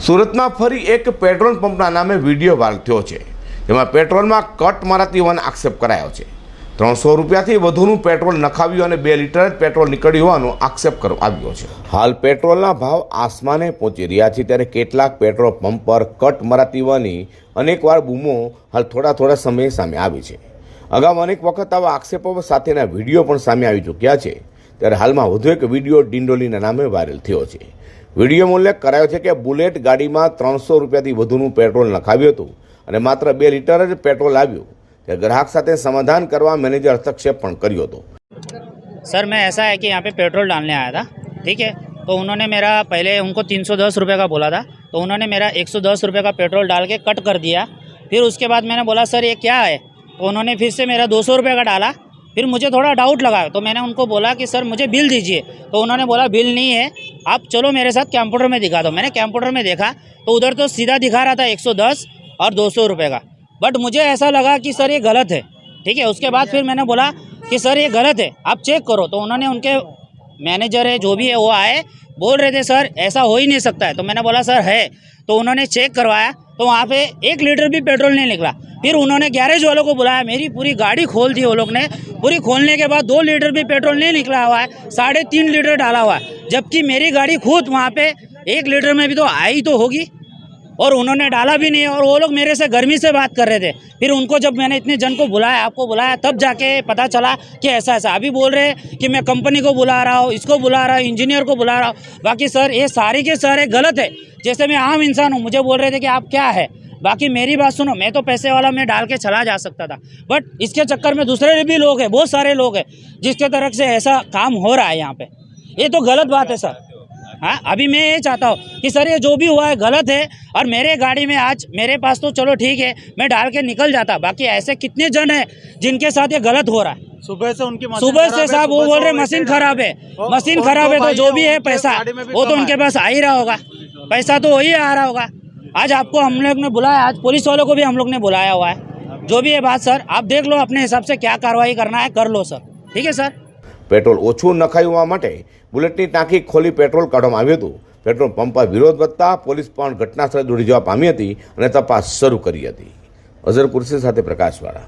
સુરતમાં ફરી એક પેટ્રોલ પંપના નામે વીડિયો વાયરલ થયો છે, જેમાં પેટ્રોલમાં કટ મારાતી હોવાનો આક્ષેપ કરાયો છે. ત્રણસો રૂપિયાથી વધુનું પેટ્રોલ નખાવ્યું અને બે લીટર જ પેટ્રોલ નીકળ્યું હોવાનો આક્ષેપ કરવામાં આવ્યો છે. હાલ પેટ્રોલના ભાવ આસમાને પહોંચી રહ્યા છે, ત્યારે કેટલાક પેટ્રોલ પંપ પર કટ મરાતી હોવાની અનેકવાર બૂમો હાલ થોડા થોડા સમયે સામે આવી છે. અગાઉ અનેક વખત આવા આક્ષેપો સાથેના વીડિયો પણ સામે આવી ચૂક્યા છે, ત્યારે હાલમાં વધુ એક વીડિયો ડિંડોલીના નામે વાયરલ થયો છે. વિડીયોમાં ઉલ્લેખ કરાયો છે કે બુલેટ ગાડીમાં ત્રણસો રૂપિયાથી વધુનું પેટ્રોલ નખાવ્યું હતું અને માત્ર બે લીટર જ પેટ્રોલ આવ્યું તે ગ્રાહક સાથે સમાધાન કરવા મેનેજર હસ્તક્ષેપ પણ કર્યો હતો सर मैं ऐसा है कि यहाँ पे पेट्रोल डालने आया था ठीक है तो उन्होंने मेरा पहले उनको तीन सौ दस रुपये का बोला था तो उन्होंने मेरा एक सौ दस रुपये का पेट्रोल डाल के कट कर दिया फिर उसके बाद मैंने बोला सर ये क्या है तो उन्होंने फिर से मेरा दो सौ रुपये का डाला फिर मुझे थोड़ा डाउट लगा तो मैंने उनको बोला कि सर मुझे बिल दीजिए तो उन्होंने बोला बिल नहीं है आप चलो मेरे साथ कंप्यूटर में दिखा दो। मैंने कंप्यूटर में देखा तो उधर तो सीधा दिखा रहा था एक सौ दस और दो सौ का। बट मुझे ऐसा लगा कि सर ये गलत है, ठीक है? उसके बाद फिर मैंने बोला कि सर ये गलत है, आप चेक करो। तो उन्होंने उनके मैनेजर है, जो भी है, वो आए बोल रहे थे, सर, ऐसा हो ही नहीं सकता है। तो मैंने बोला, सर, है। तो उन्होंने चेक करवाया तो वहाँ पे एक लीटर भी पेट्रोल नहीं निकला। फिर उन्होंने गैरेज वालों को बुलाया, मेरी पूरी गाड़ी खोल दी, वो लोग ने। पूरी खोलने के बाद दो लीटर भी पेट्रोल नहीं निकला हुआ है, साढ़े तीन लीटर डाला हुआ है। जबकि मेरी गाड़ी खुद वहाँ पे एक लीटर में भी तो आई तो होगी। और उन्होंने डाला भी नहीं और वो लोग मेरे से गर्मी से बात कर रहे थे। फिर उनको जब मैंने इतने जन को बुलाया, आपको बुलाया, तब जाके पता चला कि ऐसा ऐसा। अभी बोल रहे हैं कि मैं कंपनी को बुला रहा हूँ, इसको बुला रहा हूँ, इंजीनियर को बुला रहा हूँ। बाकी सर, ये सारे के सारे गलत है। जैसे मैं आम इंसान हूँ, मुझे बोल रहे थे कि आप क्या है? बाकी मेरी बात सुनो, मैं तो पैसे वाला, मैं डाल के चला जा सकता था। बट इसके चक्कर में दूसरे भी लोग हैं, बहुत सारे लोग हैं, जिसके तरफ़ से ऐसा काम हो रहा है यहाँ पे। ये तो गलत बात है, सर। हाँ अभी मैं ये चाहता हूँ कि सर ये जो भी हुआ है गलत है और मेरे गाड़ी में आज मेरे पास तो चलो ठीक है मैं डाल के निकल जाता। बाकी ऐसे कितने जन हैं जिनके साथ ये गलत हो रहा है? सुबह से उनकी सुबह से साहब वो बोल रहे मशीन खराब है मशीन खराब है तो जो भी है पैसा वो तो उनके पास आ ही रहा होगा। पैसा तो वही आ रहा होगा। आज आपको हम लोग ने बुलाया आज पुलिस वालों को भी हम लोग ने बुलाया हुआ है। जो भी है बात सर आप देख लो अपने हिसाब से क्या कार्रवाई करना है कर लो सर। ठीक है सर? પેટ્રોલ ઓછું નખાયું માટે બુલેટની ટાંકી ખોલી પેટ્રોલ કાઢવામાં આવ્યું હતું. પેટ્રોલ પંપ પર વિરોધ વધતા પોલીસ પણ ઘટનાસ્થળે દોડી જવા પામી હતી અને તપાસ શરૂ કરી હતી. અઝર કુર્સી સાથે પ્રકાશવાળા.